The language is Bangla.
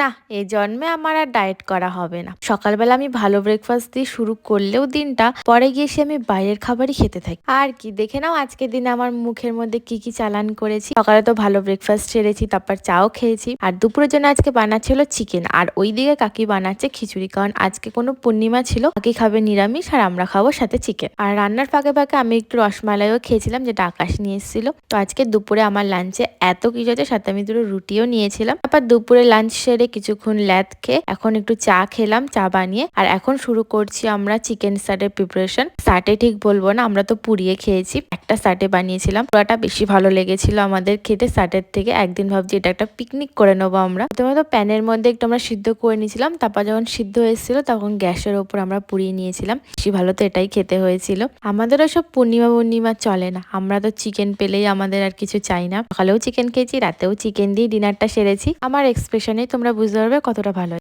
না এই জন্মে আমার আর ডায়েট করা হবে না। সকালবেলা আমি ভালো ব্রেকফাস্ট দিয়ে শুরু করলেও দিনটা, পরে গিয়ে সে আমি বাইরের খাবারই খেতে থাকি। আর কি, দেখে নাও আজকের দিনে আমার মুখের মধ্যে কি কি চালান করেছি। সকালে তো ভালো ব্রেকফাস্ট সেরেছি, তারপর চাও খেয়েছি। আর দুপুরের জন্য আজকে বানাচ্ছিল চিকেন আর ওই দিকে কাকি বানাচ্ছে খিচুড়ি, কারণ আজকে কোনো পূর্ণিমা ছিল। কাকি খাবে নিরামিষ আর আমরা খাব সাথে চিকেন আর রান্নার ফাঁকে ফাঁকে আমি একটু রসমালাইও খেয়েছিলাম, যেটা আকাশ নিয়ে এসেছিল। তো আজকে দুপুরে আমার লাঞ্চে এত কিছু আছে, সাথে আমি দুটো রুটিও নিয়েছিলাম। তারপর দুপুরে লাঞ্চ সেরে কিছুক্ষণ ল্যাদ খেয়ে এখন একটু চা খেলাম, চা বানিয়ে। আর এখন শুরু করছি আমরা চিকেন স্টার্টের প্রিপারেশন স্টার্টে ঠিক বলব না, আমরা তো পুড়িয়ে খেয়েছি। একটা স্টার্টে বানিয়েছিলাম। পুরাটা বেশি ভালো লেগেছিল আমাদের খেতে। স্টার্টের থেকে একদিন ভাবছি এটা একটা পিকনিক করে নেব আমরা। প্রথমে তো প্যানের মধ্যে একটু আমরা সিদ্ধ করে নিয়েছিলাম। তারপর যখন সিদ্ধ হয়েছিল তখন গ্যাসের ওপর আমরা পুড়িয়ে নিয়েছিলাম। বেশি ভালো তো এটাই খেতে হয়েছিল। আমাদের সব পূর্ণিমা পূর্ণিমা চলে না। আমরা তো চিকেন পেলেই আমাদের আর কিছু চাই না। সকালেও চিকেন খেয়েছি, রাতেও চিকেন দিয়ে ডিনারটা সেরেছি। আমার এক্সপ্রেশনে তোমরা বুঝতে পারবে কতটা ভালো